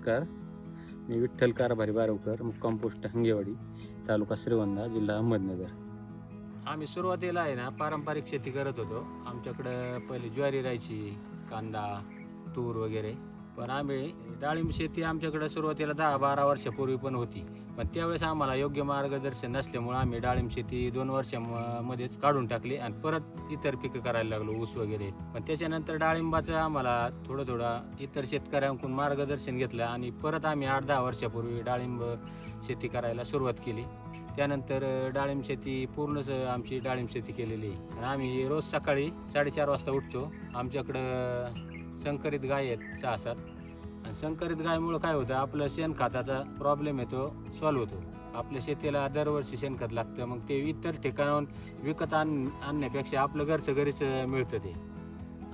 नमस्कार. मी विठ्ठल कारभारी बारवकर मुक्काम पोस्ट हंगेवाडी तालुका श्रीवंदा जिल्हा अहमदनगर. आम्ही सुरुवातीला आहे ना पारंपरिक शेती करत होतो. आमच्याकडं पहिले ज्वारी राहायची कांदा तूर वगैरे. पण आम्ही डाळिंब शेती आमच्याकडे सुरुवातीला दहा बारा वर्षापूर्वी पण होती. पण त्यावेळेस आम्हाला योग्य मार्गदर्शन नसल्यामुळे आम्ही डाळिंब शेती दोन वर्षामध्येच काढून टाकली आणि परत इतर पिकं करायला लागलो ऊस वगैरे. पण त्याच्यानंतर डाळिंबाचं आम्हाला थोडं थोडं इतर शेतकऱ्यांकडून मार्गदर्शन घेतलं आणि परत आम्ही आठ दहा वर्षापूर्वी डाळिंब शेती करायला सुरुवात केली. त्यानंतर डाळिंब शेती पूर्णच आमची डाळिंब शेती केलेली आहे. आणि आम्ही रोज सकाळी साडेचार वाजता उठतो. आमच्याकडं संकरित गाय आहेत सहा सात आणि संकरित गायमुळं काय होतं? आपलं शेणखताचा प्रॉब्लेम आहे तो सॉल्व्ह होतो. आपल्या शेतीला दरवर्षी शेणखत लागतं. मग ते इतर ठिकाणाहून विकत आण आणण्यापेक्षा आपलं घरचं घरीच मिळतं ते.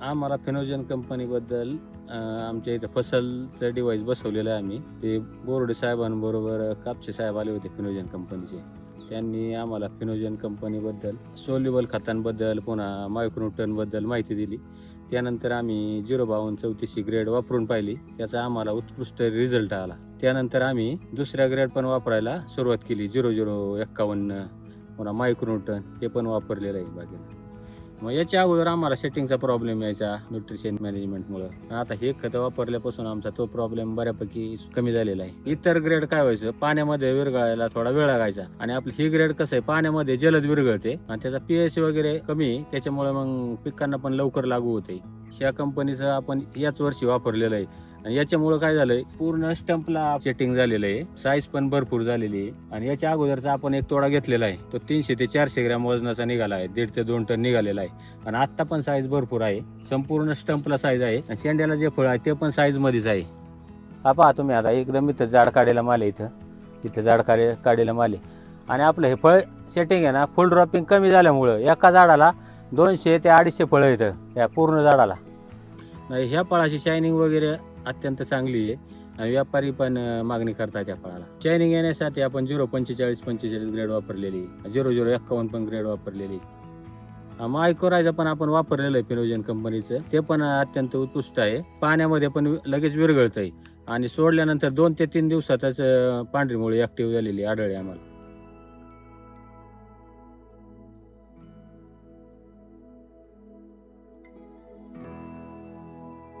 आम्हाला फिनोजन कंपनीबद्दल आमच्या इथं फसलचं डिव्हाइस बसवलेलं आहे आम्ही. ते बोर्डे साहेबांबरोबर कापसे साहेब आले होते फिनोजन कंपनीचे त्यांनी आम्हाला फिनोजन कंपनीबद्दल सोल्युबल खतांबद्दल पुन्हा मायक्रोटनबद्दल माहिती दिली. त्यानंतर आम्ही झिरो बावन्न चौतीसशे ग्रेड वापरून पाहिली. त्याचा आम्हाला उत्कृष्ट रिझल्ट आला. त्यानंतर आम्ही दुसऱ्या ग्रेड पण वापरायला सुरुवात केली. झिरो झिरो एक्कावन्न पुन्हा मायक्रोटन हे पण वापरलेलं आहे. बागेला मग याच्या अगोदर आम्हाला सेटिंगचा प्रॉब्लेम यायचा न्यूट्रिशन मॅनेजमेंटमुळं आता हे खतं वापरल्यापासून आमचा तो प्रॉब्लेम बऱ्यापैकी कमी झालेला आहे. इतर ग्रेड काय व्हायचं? पाण्यामध्ये विरघळायला थोडा वेळ लागायचा. आणि आपली ही ग्रेड कसं आहे? पाण्यामध्ये जलद विरघळते आणि त्याचा पीएच वगैरे कमी आहे, त्याच्यामुळे मग पिकांना पण लवकर लागू होते. ह्या कंपनीचं आपण याच वर्षी वापरलेलं आहे. आणि याच्यामुळे काय झालंय? पूर्ण स्टंपला सेटिंग झालेलं आहे. साईज पण भरपूर झालेली आहे. आणि याच्या अगोदरचा आपण एक तोडा घेतलेला आहे. तो तीनशे ते चारशे ग्रॅम वजनाचा निघाला आहे. दीड ते दोन टन निघालेला आहे. आणि आता पण साईज भरपूर आहे. संपूर्ण स्टंपला साईज आहे. आणि शेंड्याला जे फळ आहे ते पण साईज मध्येच आहे. हा पहा तुम्ही आता. एकदम इथं जाड काढायला माल आहे इथं. इथं जाड काढे काढायला माल आहे. आणि आपलं हे फळ सेटिंग आहे ना फुल ड्रॉपिंग कमी झाल्यामुळं एका झाडाला दोनशे ते अडीचशे फळं येतं या पूर्ण झाडाला. नाही ह्या फळाची शायनिंग वगैरे अत्यंत चांगली आहे. आणि व्यापारी पण मागणी करतात त्या फळाला. शायनिंग येण्यासाठी आपण झिरो पंचेचाळीस पंचेचाळीस ग्रेड वापरलेली झिरो झिरो एक्कावन्न पण ग्रेड वापरलेली मायकोरायझा पण आपण वापरलेलं आहे फिनोजन कंपनीचं ते पण अत्यंत उत्कृष्ट आहे. पाण्यामध्ये पण लगेच विरघळत आहे आणि सोडल्यानंतर दोन ते तीन दिवसातच अं, पांढरी मुळे ऍक्टिव्ह झालेली आढळली आम्हाला.